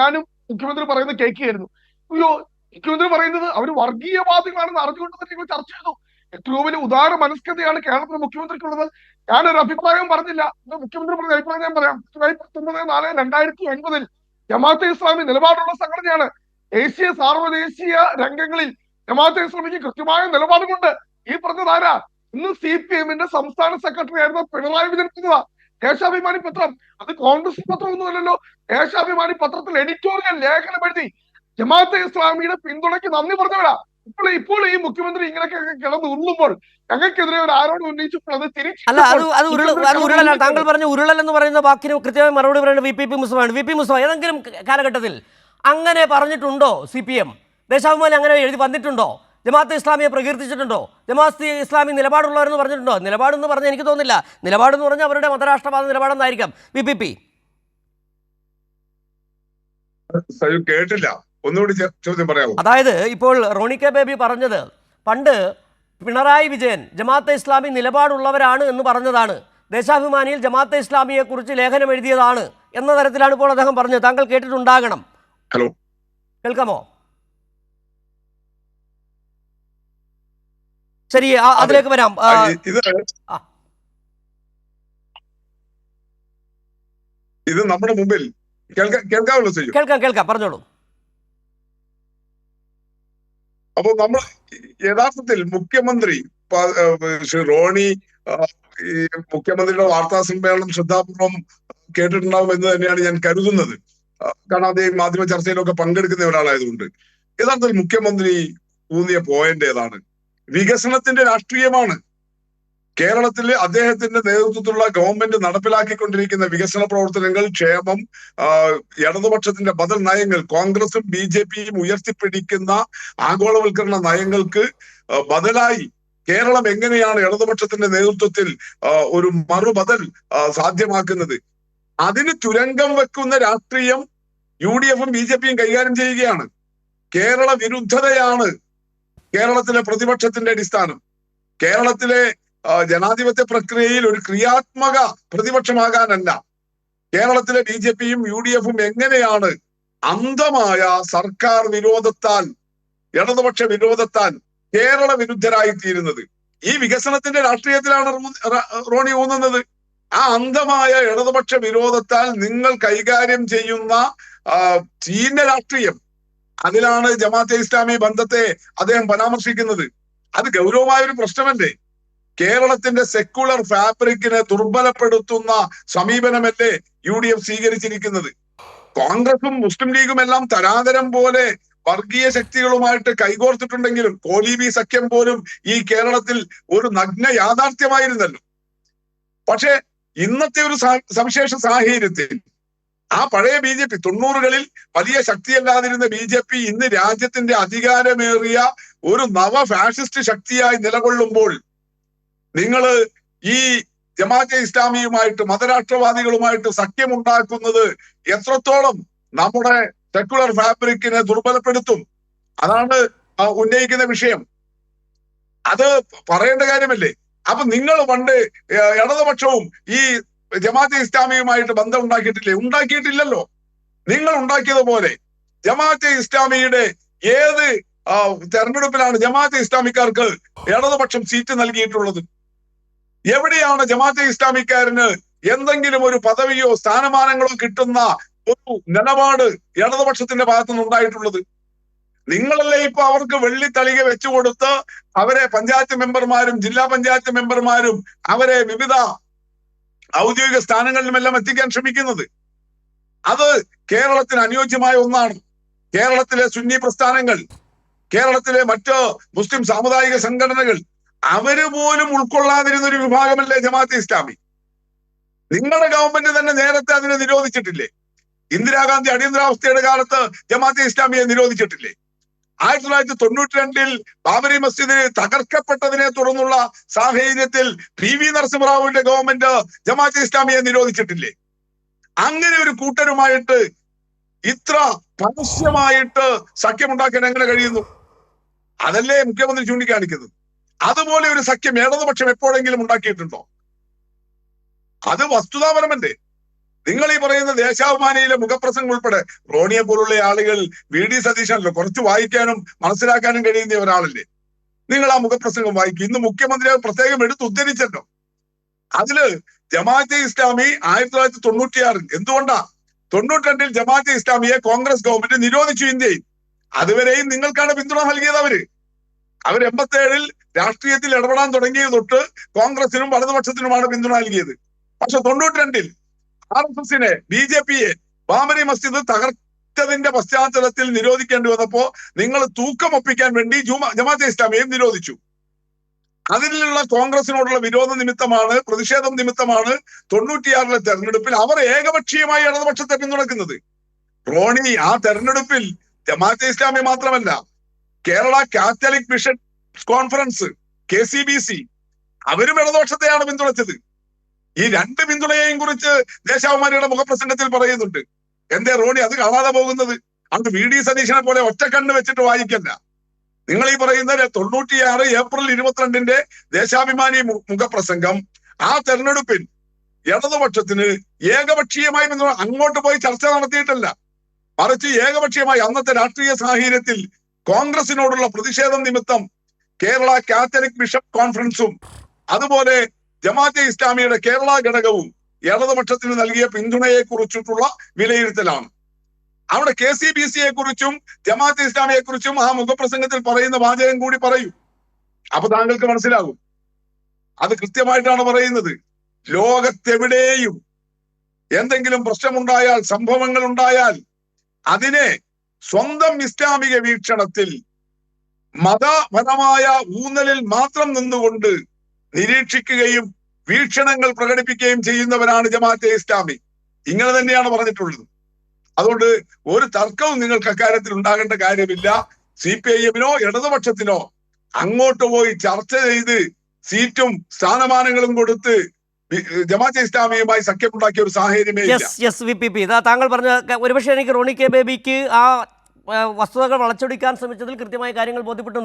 ഞാനും മുഖ്യമന്ത്രി പറയുന്നത് കേൾക്കുകയായിരുന്നു. അയ്യോ മുഖ്യമന്ത്രി പറയുന്നത് അവർ വർഗീയവാദികളാണെന്ന് അറിഞ്ഞുകൊണ്ട് തന്നെ ഞങ്ങൾ ചർച്ച ചെയ്തു. ഏറ്റവും വലിയ ഉദാര മനസ്കതയാണ് കേരളത്തിലെ മുഖ്യമന്ത്രിക്കുള്ളത്. ഞാനൊരു അഭിപ്രായം പറഞ്ഞില്ല. മുഖ്യമന്ത്രി പറഞ്ഞ അഭിപ്രായം ഞാൻ പറയാം. ജൂലൈ പത്തൊമ്പത് നാല് രണ്ടായിരത്തി ഒൻപതിൽ ജമാഅത്തെ ഇസ്ലാമി നിലപാടുള്ള സംഘടനയാണ്. ദേശീയ സാർവദേശീയ രംഗങ്ങളിൽ ജമാഅത്തെ ഇസ്ലാമിക്ക് കൃത്യമായ നിലപാടുകൊണ്ട് ഈ പറഞ്ഞതാരാ ഇന്ന് സി പി എമ്മിന്റെ സംസ്ഥാന സെക്രട്ടറി ആയിരുന്ന പിണറായി വിജയൻ പറഞ്ഞതാ. ദേശാഭിമാനി പത്രം. അത് കോൺഗ്രസ് പത്രമൊന്നുമല്ലല്ലോ ദേശാഭിമാനി പത്രത്തിൽ എഡിറ്റോറിയൽ ലേഖനം എഴുതി ജമാഅത്തെ ഇസ്ലാമിയുടെ പിന്തുണയ്ക്ക് നന്ദി പറഞ്ഞവരാ. ഇപ്പോൾ ഇപ്പോൾ ഈ മുഖ്യമന്ത്രി ഇങ്ങനെയൊക്കെ കിടന്ന് ഉരുളുമ്പോൾ ഞങ്ങൾക്കെതിരെ ഒരു ആരോപണം ഉന്നയിച്ചപ്പോൾ അത് അല്ല അത് തിരിച്ചു താങ്കൾ പറഞ്ഞ ഉരുളൽ എന്ന് പറയുന്ന വാക്കിന് കൃത്യമായി മറുപടി പറയുന്നത് വി പി പി മുസ്ലിമാണ് വി പി മുസ്ലിം ഏതെങ്കിലും കാലഘട്ടത്തിൽ അങ്ങനെ പറഞ്ഞിട്ടുണ്ടോ സി പി എം? ദേശാഭിമാനി അങ്ങനെ എഴുതി വന്നിട്ടുണ്ടോ? ജമാഅത്ത് ഇസ്ലാമിയെ പ്രകീർത്തിച്ചിട്ടുണ്ടോ? ജമാഅത്ത് ഇസ്ലാമി നിലപാടുള്ളവരെന്ന് പറഞ്ഞിട്ടുണ്ടോ? നിലപാടെന്ന് പറഞ്ഞാൽ എനിക്ക് തോന്നുന്നില്ല. നിലപാടെന്ന് പറഞ്ഞാൽ അവരുടെ മതരാഷ്ട്രവാദ നിലപാടെന്നായിരിക്കാം. B P. പി കേട്ടില്ല. ഒന്നുകൂടി ചോദ്യം പറയാമോ? അതായത് ഇപ്പോൾ റോണി കെ ബേബി പറഞ്ഞത് പണ്ട് പിണറായി വിജയൻ ജമാഅത്തെ ഇസ്ലാമി നിലപാടുള്ളവരാണ് എന്ന് പറഞ്ഞതാണ്. ദേശാഭിമാനിയിൽ ജമാഅത്തെ ഇസ്ലാമിയെ കുറിച്ച് ലേഖനം എഴുതിയതാണ് എന്ന തരത്തിലാണ് ഇപ്പോൾ അദ്ദേഹം പറഞ്ഞത്. താങ്കൾ കേട്ടിട്ടുണ്ടാകണം. ഹലോ. കേൾക്കാമോ? ശരി അതിലേക്ക് വരാം. ഇത് നമ്മുടെ മുമ്പിൽ. കേൾക്കാ കേൾക്കാമല്ലോ കേൾക്കാം കേൾക്കാം പറഞ്ഞോളൂ. അപ്പൊ നമ്മൾ യഥാർത്ഥത്തിൽ മുഖ്യമന്ത്രി ശ്രീ റോണി ഈ മുഖ്യമന്ത്രിയുടെ വാർത്താ സമ്മേളനം ശ്രദ്ധാപൂർവം കേട്ടിട്ടുണ്ടാവും എന്ന് തന്നെയാണ് ഞാൻ കരുതുന്നത്. കാരണം അദ്ദേഹം മാധ്യമ ചർച്ചയിലൊക്കെ പങ്കെടുക്കുന്ന ഒരാളായതുകൊണ്ട്. യഥാർത്ഥത്തിൽ മുഖ്യമന്ത്രി ഊന്നിയ പോയിന്റ് ഏതാണ്? വികസനത്തിന്റെ രാഷ്ട്രീയമാണ്. കേരളത്തിലെ അദ്ദേഹത്തിന്റെ നേതൃത്വത്തിലുള്ള ഗവൺമെന്റ് നടപ്പിലാക്കിക്കൊണ്ടിരിക്കുന്ന വികസന പ്രവർത്തനങ്ങൾ ക്ഷേമം ഇടതുപക്ഷത്തിന്റെ ബദൽ നയങ്ങൾ കോൺഗ്രസും ബി ജെ പിയും ഉയർത്തിപ്പിടിക്കുന്ന ആഗോളവൽക്കരണ നയങ്ങൾക്ക് ബദലായി കേരളം എങ്ങനെയാണ് ഇടതുപക്ഷത്തിന്റെ നേതൃത്വത്തിൽ ഒരു മറുബദൽ സാധ്യമാക്കുന്നത്. അതിന് തുരങ്കം വെക്കുന്ന രാഷ്ട്രീയം യു ഡി എഫും ബി ജെ പിയും കൈകാര്യം ചെയ്യുകയാണ്. കേരള വിരുദ്ധതയാണ് കേരളത്തിലെ പ്രതിപക്ഷത്തിന്റെ അടിസ്ഥാനം. കേരളത്തിലെ ജനാധിപത്യ പ്രക്രിയയിൽ ഒരു ക്രിയാത്മക പ്രതിപക്ഷമാകാനല്ല. കേരളത്തിലെ ബി ജെ പിയും യു ഡി എഫും എങ്ങനെയാണ് അന്ധമായ സർക്കാർ വിരോധത്താൽ ഇടതുപക്ഷ വിരോധത്താൽ കേരള വിരുദ്ധരായി തീരുന്നത് ഈ വികസനത്തിന്റെ രാഷ്ട്രീയത്തിലാണ് റോണി ഊന്നുന്നത്. ആ അന്ധമായ ഇടതുപക്ഷ വിരോധത്താൽ നിങ്ങൾ കൈകാര്യം ചെയ്യുന്ന ചീന രാഷ്ട്രീയം അതിലാണ് ജമാഅത്തെ ഇസ്ലാമി ബന്ധത്തെ അദ്ദേഹം പരാമർശിക്കുന്നത്. അത് ഗൗരവമായ ഒരു പ്രശ്നമല്ലേ? കേരളത്തിന്റെ സെക്യുലർ ഫാബ്രിക്കിനെ ദുർബലപ്പെടുത്തുന്ന സമീപനമല്ലേ യു ഡി എഫ് സ്വീകരിച്ചിരിക്കുന്നത്? കോൺഗ്രസും മുസ്ലിം ലീഗും എല്ലാം തരാതരം പോലെ വർഗീയ ശക്തികളുമായിട്ട് കൈകോർത്തിട്ടുണ്ടെങ്കിലും കോലീബി സഖ്യം പോലും ഈ കേരളത്തിൽ ഒരു നഗ്ന യാഥാർത്ഥ്യമായിരുന്നല്ലോ. പക്ഷെ ഇന്നത്തെ ഒരു സവിശേഷ സാഹചര്യത്തിൽ ആ പഴയ ബി ജെ പി തൊണ്ണൂറുകളിൽ വലിയ ശക്തിയല്ലാതിരുന്ന ബി ജെ പി ഇന്ന് രാജ്യത്തിന്റെ അധികാരമേറിയ ഒരു നവ ഫാഷിസ്റ്റ് ശക്തിയായി നിലകൊള്ളുമ്പോൾ നിങ്ങൾ ഈ ജമാഅത്തെ ഇസ്ലാമിയുമായിട്ട് മതരാഷ്ട്രവാദികളുമായിട്ട് സഖ്യമുണ്ടാക്കുന്നത് എത്രത്തോളം നമ്മുടെ സെക്കുലർ ഫാബ്രിക്കിനെ ദുർബലപ്പെടുത്തും? അതാണ് ഉന്നയിക്കുന്ന വിഷയം. അത് പറയേണ്ട കാര്യമല്ലേ? അപ്പൊ നിങ്ങൾ പണ്ട് ഇടതുപക്ഷവും ഈ ജമാഅത്തെ ഇസ്ലാമിയുമായിട്ട് ബന്ധം ഉണ്ടാക്കിയിട്ടില്ലേ? ഉണ്ടാക്കിയിട്ടില്ലല്ലോ. നിങ്ങൾ ഉണ്ടാക്കിയതുപോലെ. ജമാഅത്തെ ഇസ്ലാമിയുടെ ഏത് തെരഞ്ഞെടുപ്പിലാണ് ജമാഅത്തെ ഇസ്ലാമിക്കാർക്ക് ഇടതുപക്ഷം സീറ്റ് നൽകിയിട്ടുള്ളത്? എവിടെയാണ് ജമാഅത്തെ ഇസ്ലാമിക്കാരന് എന്തെങ്കിലും ഒരു പദവിയോ സ്ഥാനമാനങ്ങളോ കിട്ടുന്ന ഒരു നിലപാട് ഇടതുപക്ഷത്തിന്റെ ഭാഗത്തു നിന്ന് ഉണ്ടായിട്ടുള്ളത്? നിങ്ങളല്ലേ ഇപ്പൊ അവർക്ക് വെള്ളി തളിക വെച്ചു കൊടുത്ത് അവരെ പഞ്ചായത്ത് മെമ്പർമാരും ജില്ലാ പഞ്ചായത്ത് മെമ്പർമാരും അവരെ വിവിധ ഔദ്യോഗിക സ്ഥാനങ്ങളിലുമെല്ലാം എത്തിക്കാൻ ശ്രമിക്കുന്നത്. അത് കേരളത്തിന് അനുയോജ്യമായ ഒന്നാണ്. കേരളത്തിലെ സുന്നി പ്രസ്ഥാനങ്ങൾ കേരളത്തിലെ മറ്റ് മുസ്ലിം സാമുദായിക സംഘടനകൾ അവർ പോലും ഉൾക്കൊള്ളാതിരുന്ന ഒരു വിഭാഗമല്ലേ ജമാഅത്തെ ഇസ്ലാമി. നിങ്ങളുടെ ഗവൺമെന്റ് തന്നെ നേരത്തെ അതിനെ നിരോധിച്ചിട്ടില്ലേ? ഇന്ദിരാഗാന്ധി അടിയന്തരാവസ്ഥയുടെ കാലത്ത് ജമാഅത്തെ ഇസ്ലാമിയെ നിരോധിച്ചിട്ടില്ലേ? ആയിരത്തി തൊള്ളായിരത്തി തൊണ്ണൂറ്റി രണ്ടിൽ ബാബരി മസ്ജിദ് തകർക്കപ്പെട്ടതിനെ തുടർന്നുള്ള സാഹചര്യത്തിൽ പി വി നരസിംഹറാവുവിന്റെ ഗവൺമെന്റ് ജമാഅത്തെ ഇസ്ലാമിയെ നിരോധിച്ചിട്ടില്ലേ? അങ്ങനെ ഒരു കൂട്ടരുമായിട്ട് ഇത്ര പരസ്യമായിട്ട് സഖ്യമുണ്ടാക്കാൻ എങ്ങനെ കഴിയുന്നു? അതല്ലേ മുഖ്യമന്ത്രി ചൂണ്ടിക്കാണിക്കുന്നത്. അതുപോലെ ഒരു സഖ്യം ഇടതുപക്ഷം എപ്പോഴെങ്കിലും ഉണ്ടാക്കിയിട്ടുണ്ടോ? അത് വസ്തുതാപരമല്ലേ? നിങ്ങൾ ഈ പറയുന്ന ദേശാഭിമാനിയിലെ മുഖപ്രസംഗം ഉൾപ്പെടെ റോണിയെ പോലുള്ള ആളുകൾ വി ഡി സതീശനല്ലോ കുറച്ച് വായിക്കാനും മനസ്സിലാക്കാനും കഴിയുന്ന ഒരാളല്ലേ? നിങ്ങൾ ആ മുഖപ്രസംഗം വായിക്കും. ഇന്ന് മുഖ്യമന്ത്രി പ്രത്യേകം എടുത്ത് ഉദ്ധരിച്ചല്ലോ. അതിൽ ജമാഅത്തെ ഇസ്ലാമി ആയിരത്തി തൊള്ളായിരത്തി തൊണ്ണൂറ്റിയാറിൽ എന്തുകൊണ്ടാ? തൊണ്ണൂറ്റിരണ്ടിൽ ജമാഅത്തെ ഇസ്ലാമിയെ കോൺഗ്രസ് ഗവൺമെന്റ് നിരോധിച്ചു ഇന്ത്യയിൽ. അതുവരെയും നിങ്ങൾക്കാണ് പിന്തുണ നൽകിയത് അവർ. അവർ എൺപത്തേഴിൽ രാഷ്ട്രീയത്തിൽ ഇടപെടാൻ തുടങ്ങിയത് തൊട്ട് കോൺഗ്രസിനും വലതുപക്ഷത്തിനുമാണ് പിന്തുണ നൽകിയത്. പക്ഷെ തൊണ്ണൂറ്റിരണ്ടിൽ ആർ എസ് എസിനെ ബി ജെ പിയെ ബാബരി മസ്ജിദ് തകർത്തതിന്റെ പശ്ചാത്തലത്തിൽ നിരോധിക്കേണ്ടി വന്നപ്പോ നിങ്ങൾ തൂക്കം ഒപ്പിക്കാൻ വേണ്ടി ജുമാ ജമാഅത്തെ ഇസ്ലാമിയെയും നിരോധിച്ചു. അതിലുള്ള കോൺഗ്രസിനോടുള്ള വിരോധ നിമിത്തമാണ് പ്രതിഷേധം നിമിത്തമാണ് തൊണ്ണൂറ്റിയാറിലെ തെരഞ്ഞെടുപ്പിൽ അവർ ഏകപക്ഷീയമായി ഇടതുപക്ഷത്തെ പിന്തുണക്കുന്നത് റോണി ആ തെരഞ്ഞെടുപ്പിൽ ജമാഅത്തെ ഇസ്ലാമി മാത്രമല്ല Kerala catholic mission conference K C B C അവരും ഇടതുപക്ഷത്തെയാണ് പിന്തുണച്ചത്. ഈ രണ്ട് പിന്തുണയെയും കുറിച്ച് ദേശാഭിമാനിയുടെ മുഖപ്രസംഗത്തിൽ പറയുന്നുണ്ട്. എന്തേ റോണി അത് കാണാതെ പോകുന്നത്? അത് വി ഡി സതീശനെ പോലെ ഒറ്റക്കണ്ണ് വെച്ചിട്ട് വായിക്കല്ല. നിങ്ങൾ ഈ പറയുന്ന തൊണ്ണൂറ്റിയാറ് ഏപ്രിൽ ഇരുപത്തിരണ്ടിന്റെ ദേശാഭിമാനി മുഖപ്രസംഗം ആ തെരഞ്ഞെടുപ്പിൽ ഇടതുപക്ഷത്തിന് ഏകപക്ഷീയമായി പിന്തുണ അങ്ങോട്ട് പോയി ചർച്ച നടത്തിയിട്ടല്ല. മറിച്ച് ഏകപക്ഷീയമായി അന്നത്തെ രാഷ്ട്രീയ സാഹചര്യത്തിൽ കോൺഗ്രസിനോടുള്ള പ്രതിഷേധം നിമിത്തം കേരള കാത്തലിക് ബിഷപ്പ് കോൺഫറൻസും അതുപോലെ ജമാഅത്തെ ഇസ്ലാമിയുടെ കേരള ഘടകവും ഇടതുപക്ഷത്തിന് നൽകിയ പിന്തുണയെ കുറിച്ചിട്ടുള്ള വിലയിരുത്തലാണ്. അവിടെ കെ സി ബി സിയെ കുറിച്ചും ജമാഅത്തെ ഇസ്ലാമിയെ കുറിച്ചും ആ മുഖപ്രസംഗത്തിൽ പറയുന്ന വാചകം കൂടി പറയും. അപ്പൊ താങ്കൾക്ക് മനസ്സിലാകും. അത് കൃത്യമായിട്ടാണ് പറയുന്നത്. ലോകത്തെവിടെയും എന്തെങ്കിലും പ്രശ്നമുണ്ടായാൽ സംഭവങ്ങൾ ഉണ്ടായാൽ അതിനെ സ്വന്തം ഇസ്ലാമിക വീക്ഷണത്തിൽ മതപരമായ ഊന്നലിൽ മാത്രം നിന്നുകൊണ്ട് നിരീക്ഷിക്കുകയും വീക്ഷണങ്ങൾ പ്രകടിപ്പിക്കുകയും ചെയ്യുന്നവരാണ് ജമാഅത്തെ ഇസ്ലാമി. ഇങ്ങനെ തന്നെയാണ് പറഞ്ഞിട്ടുള്ളത്. അതുകൊണ്ട് ഒരു തർക്കവും നിങ്ങൾക്ക് അക്കാര്യത്തിൽ ഉണ്ടാകേണ്ട കാര്യമില്ല. സി പി ഐ എമ്മിനോ ഇടതുപക്ഷത്തിനോ അങ്ങോട്ട് പോയി ചർച്ച ചെയ്ത് സീറ്റും സ്ഥാനമാനങ്ങളും കൊടുത്ത് ജമാഅത്തെ ഇസ്ലാമിയുമായി സഖ്യമുണ്ടാക്കിയ ഒരു സാഹചര്യമേ ഇല്ല. താങ്കൾ പറഞ്ഞ ഒരുപക്ഷെ എനിക്ക് റോണി കെ ബേബിക്ക് ആ വസ്തുതകൾ വളച്ചൊടിക്കാൻ ശ്രമിച്ചതിൽ കൃത്യമായ കാര്യങ്ങൾ ബോധ്യപ്പെട്ടുണ്ട്